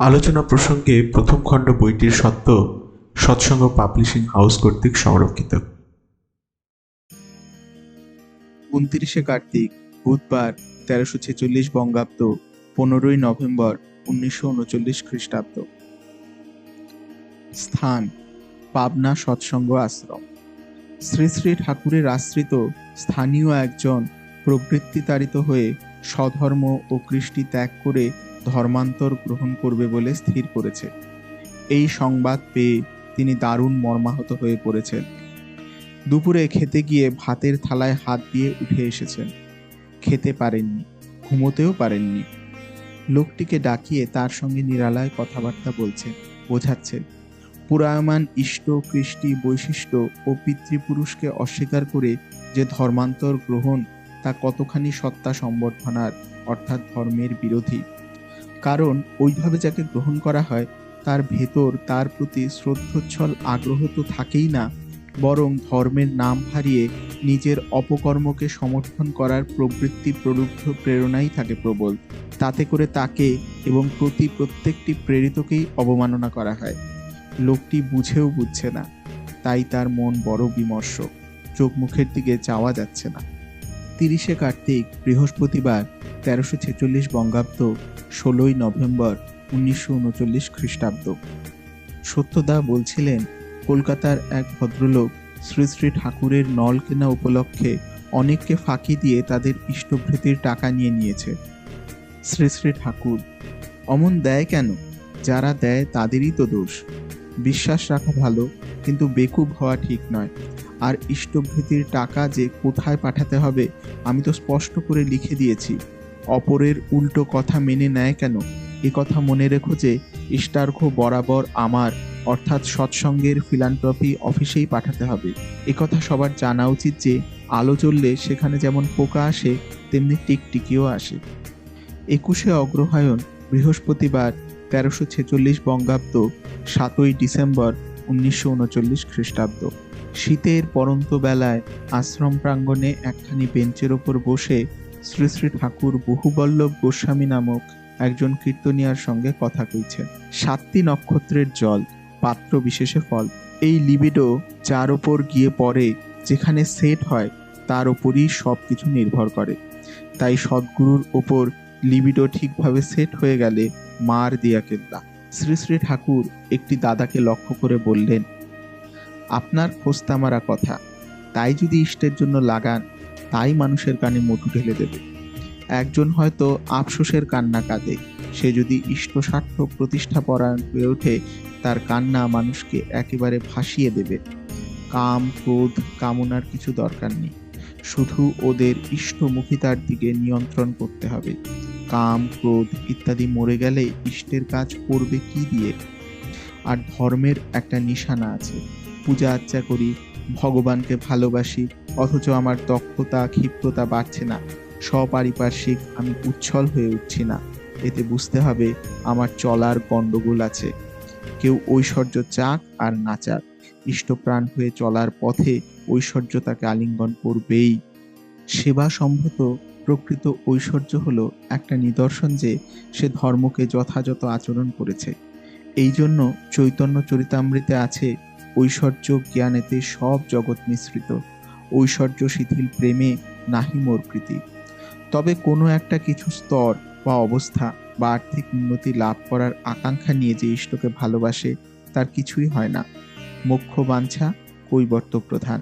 আলোচনা প্রসঙ্গে প্রথম খণ্ড বইটির সত্য সৎসঙ্গ পাবলিশিং হাউস কর্তৃক সংরক্ষিত। উনত্রিশে কার্তিক, বুধবার, তেরোশো ছেচল্লিশ বঙ্গাব্দ, পনেরোই নভেম্বর, উনিশশো উনচল্লিশ খ্রিস্টাব্দ। স্থান, পাবনা সৎসঙ্গ আশ্রম। শ্রী শ্রী ঠাকুরের আশ্রিত স্থানীয় একজন প্রবৃত্তিতাড়িত হয়ে স্বধর্ম ও কৃষ্টি ত্যাগ করে ধর্মান্তর গ্রহণ করবে বলে স্থির করেছে। এই সংবাদ পেয়ে তিনি দারুণ মর্মাহত হয়ে পড়েছেন। দুপুরে খেতে গিয়ে ভাতের থালায় হাত দিয়ে উঠে এসেছেন। খেতে পারেননি, ঘুমোতেও পারেননি। লোকটিকে ডাকিয়ে তার সঙ্গে নিরালায় কথাবার্তা বলছেন, বোঝাচ্ছেন। পুরায়মান ইষ্ট, কৃষ্টি, বৈশিষ্ট্য ও পিতৃপুরুষকে অস্বীকার করে যে ধর্মান্তর গ্রহণ তা কতখানি সত্তা সম্বর্ধনার, অর্থাৎ ধর্মের বিরোধী। কারণ ওইভাবে যাকে গ্রহণ করা হয়, তার ভেতর তার প্রতি শ্রদ্ধোচ্ছল আগ্রহ তো থাকেই না, বরং ধর্মের নাম হারিয়ে নিজের অপকর্মকে সমর্থন করার প্রবৃত্তি প্রলুব্ধ প্রেরণাই থাকে প্রবল। তাতে করে তাকে এবং প্রতি প্রত্যেকটি প্রেরিতকেই অবমাননা করা হয়। লোকটি বুঝেও বুঝছে না, তাই তার মন বড় বিমর্ষ, চোখ মুখের দিকে যাওয়া যাচ্ছে না। তিরিশে কার্তিক, বৃহস্পতিবার, তেরোশো ছেচল্লিশ বঙ্গাব্দ ষোলোই নভেম্বর উনিশশো উনচল্লিশ খ্রিস্টাব্দ। সত্যদা বলছিলেন, কলকাতার এক ভদ্রলোক শ্রী শ্রী ঠাকুরের নল কেনা উপলক্ষে অনেককে ফাঁকি দিয়ে তাদের ইষ্টভৃতির টাকা নিয়ে নিয়েছে। শ্রী শ্রী ঠাকুর, অমন দেয় কেন? যারা দেয় তাদেরই তো দোষ। বিশ্বাস রাখা ভালো, কিন্তু বেকুব হওয়া ঠিক নয়। আর ইষ্টভৃতির টাকা যে কোথায় পাঠাতে হবে, আমি তো স্পষ্ট করে লিখে দিয়েছি। অপরের উল্টো কথা মেনে নেয় কেন? এ কথা মনে রেখো যে ইষ্টার্ঘ বরাবর আমার, অর্থাৎ সৎসঙ্গের ফিলান্ট্রপি অফিসেই পাঠাতে হবে। কথা সবার জানা উচিত যে আলো জ্বললে সেখানে যেমন পোকা আসে, তেমনি টিকটিকিও আসে। একুশে অগ্রহায়ণ, বৃহস্পতিবার, তেরোশো ছেচল্লিশ বঙ্গাব্দ, সাতই ডিসেম্বর, উনিশশো উনচল্লিশ খ্রিস্টাব্দ। শীতের পরন্ত বেলায় আশ্রম প্রাঙ্গণে একখানি বেঞ্চের ওপর বসে শ্রী শ্রী ঠাকুর বহুবল্লভ গোস্বামী নামক একজন কীর্তনিয়ার সঙ্গে কথা কইছেন। সাতটি নক্ষত্রের জল, পাত্র বিশেষে ফল। এই লিবিডো যার ওপর গিয়ে পড়ে, যেখানে সেট হয়, তার ওপরই সব কিছু নির্ভর করে। তাই সদ্গুরুর ওপর লিবিডো ঠিকভাবে সেট হয়ে গেলে মার দিয়া কেল্লা। শ্রী শ্রী ঠাকুর একটি দাদাকে লক্ষ্য করে বললেন, আপনার খোস্তামারা কথা। তাই যদি ইষ্টের জন্য লাগান তাই মানুষের কানে মোটু ঢেলে দেবে। একজন হয়তো আফসোসের কান্না কাঁদে। সে যদি ইষ্ট স্বার্থ প্রতিষ্ঠা পরায়ণ হয়ে ওঠে, তার কান্না মানুষকে একেবারে ভাসিয়ে দেবে। কাম, ক্রোধ, কামনার কিছু দরকার নেই। শুধু ওদের ইষ্টমুখিতার দিকে নিয়ন্ত্রণ করতে হবে। কাম, ক্রোধ ইত্যাদি মরে গেলে ইষ্টের কাজ করবে কি দিয়ে? আর ধর্মের একটা নিশানা আছে। পূজা আর্চা করি ভগবানকে ভালোবাসি, অথচ আমার দক্ষতা, ক্ষিপ্রতা বাড়ছে না। সপারিপার্শ্বিক আমি উচ্ছল হয়ে উঠছি না। এতে বুঝতে হবে আমার চলার গণ্ডগোল আছে। কেউ ঐশ্বর্য চাক আর না চাক। ইষ্টপ্রাণ হয়ে চলার পথে ঐশ্বর্য তাকে আলিঙ্গন করবেই। সেবা সম্ভত প্রকৃত ঐশ্বর্য হলো একটা নিদর্শন যে সে ধর্মকে যথাযথ আচরণ করেছে। এই জন্য চৈতন্য চরিতামৃতে আছে ঐশ্বর্য জ্ঞানেতে সব জগৎ মিশ্রিত। ঐশ্বর্য শিথিল প্রেমে নাহি মোর কৃতি। তবে কোনো একটা কিছু স্তর বা অবস্থা বা আর্থিক উন্নতি লাভ করার আকাঙ্ক্ষা নিয়ে যে ইষ্টকে ভালোবাসে, তার কিছুই হয় না। মোক্ষ বাঞ্ছা কৈবর্ত প্রধান।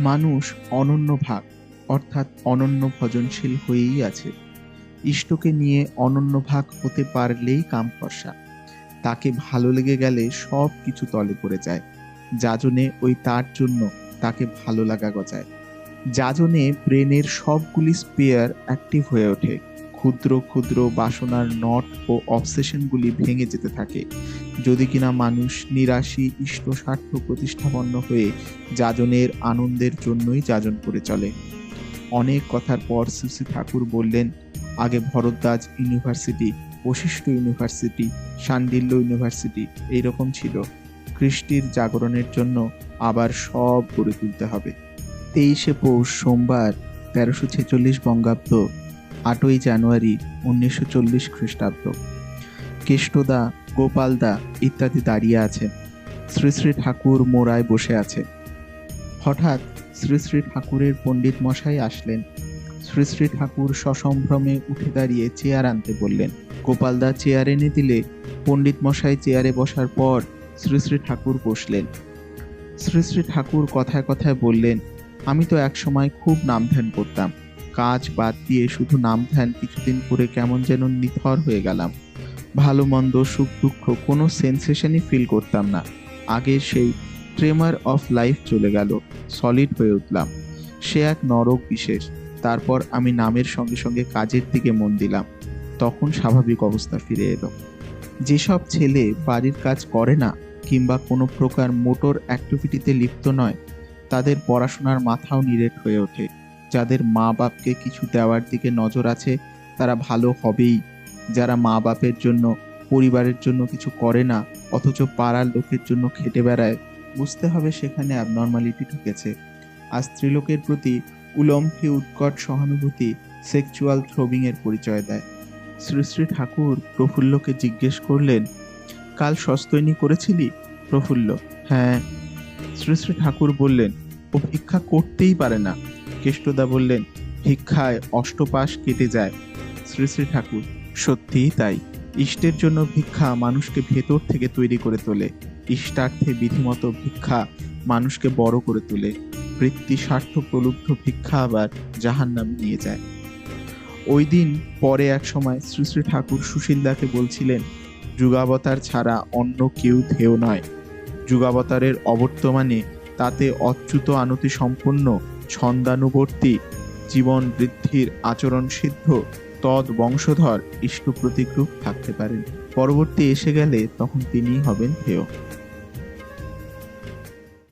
মানুষ অনন্য ভাগ, অর্থাৎ অনন্য ভজনশীল হয়েই আছে। ইষ্টকে নিয়ে অনন্য ভাগ হতে পারলেই কাম ফর্সা। তাকে ভালো লেগে গেলে সব কিছু তলে পড়ে যায়। যাজনে ওই তার জন্য তাকে ভালো লাগা গজায়। যাজনে ব্রেনের সবগুলি স্পেয়ার অ্যাক্টিভ হয়ে ওঠে। ক্ষুদ্র ক্ষুদ্র বাসনার নট ও অবসেশনগুলি ভেঙে যেতে থাকে। যদি কিনা মানুষ নিরাশী ইষ্ট স্বার্থ প্রতিষ্ঠাপন্ন হয়ে যাজনের আনন্দের জন্যই যাজন করে চলে। অনেক কথার পর শ্রী ঠাকুর বললেন, আগে Bharadwaj university Vashishtha university Shandilya university এইরকম ছিল। কৃষ্টির জাগরণের জন্য আবার সব গড়ে তুলতে হবে। তেইশে পৌষ সোমবার, তেরোশো ছেচল্লিশ বঙ্গাব্দ, আটই জানুয়ারি উনিশশো চল্লিশ খ্রিস্টাব্দ। কেষ্টদা, গোপালদা ইত্যাদি দাঁড়িয়ে আছেন। শ্রী শ্রী ঠাকুর মোড়ায় বসে আছে হঠাৎ শ্রী শ্রী ঠাকুরের পণ্ডিত মশাই আসলেন। শ্রী শ্রী ঠাকুর সসম্ভ্রমে উঠে দাঁড়িয়ে চেয়ার আনতে বললেন গোপালদা চেয়ার এনে দিলে? পণ্ডিত মশাই চেয়ারে বসার পর শ্রী শ্রী ঠাকুর বসলেন। শ্রী শ্রী ঠাকুর কথায় কথায় বললেন, আমি তো একসময় খুব নাম ধ্যান করতাম। কাজ বাদ দিয়ে শুধু নাম ধ্যান কিছুদিন করে কেমন যেন নিথর হয়ে গেলাম। ভালো, মন্দ, সুখ, দুঃখ কোনো সেন্সেশনই ফিল করতাম না। আগে সেই ট্রেমার অফ লাইফ চলে গেল, সলিড হয়ে উঠলাম। সে এক নরক বিশেষ। তারপর আমি নামের সঙ্গে সঙ্গে কাজের দিকে মন দিলাম। তখন স্বাভাবিক অবস্থা ফিরে এলো। যেসব ছেলে বাড়ির কাজ করে না কিংবা কোনো প্রকার মোটর অ্যাক্টিভিটিতে লিপ্ত নয়, তাদের পড়াশোনার মাথাও নিরেট হয়ে ওঠে। যাদের মা বাপকে কিছু দেওয়ার দিকে নজর আছে, তারা ভালো হবেই। যারা মা বাপের জন্য, পরিবারের জন্য কিছু করে না, অথচ পাড়ার লোকের জন্য খেটে বেড়ায়, বুঝতে হবে সেখানে অ্যাবনর্মালিটি ঢুকেছে। আর স্ত্রীলোকের প্রতি উলম্ফে উৎকট সহানুভূতি সেক্সুয়াল থ্রোবিং এর পরিচয় দেয়। শ্রী শ্রী ঠাকুর প্রফুল্লকে জিজ্ঞেস করলেন, কাল সস্তৈনী করেছিলি? প্রফুল্ল হ্যাঁ। শ্রী শ্রী ঠাকুর বললেন ও ভিক্ষা করতেই পারে না। কেষ্টদা বললেন, ভিক্ষায় অষ্টপাশ কেটে যায়। শ্রী শ্রী ঠাকুর, সত্যিই তাই। ইষ্টের জন্য ভিক্ষা মানুষকে ভেতর থেকে তৈরি করে তোলে। ইষ্টার্থে বিধিমতো ভিক্ষা মানুষকে বড় করে তোলে। বৃত্তি স্বার্থ প্রলুব্ধ ভিক্ষা আবার জাহান নামে নিয়ে যায়। ওই দিন পরে এক সময় শ্রী শ্রী ঠাকুর সুশীলদাকে বলছিলেন, যুগাবতার ছাড়া অন্য কেউ ধেয় নয়। যুগাবতারের অবর্তমানে তাতে অচ্যুত আনতি সম্পন্ন ছন্দানুবর্তী জীবন বৃদ্ধির আচরণ সিদ্ধ তদ বংশধর ইষ্ট প্রতিগ্রুপ থাকতে পারেন। পরবর্তী এসে গেলে তখন তিনিই হবেন হেয়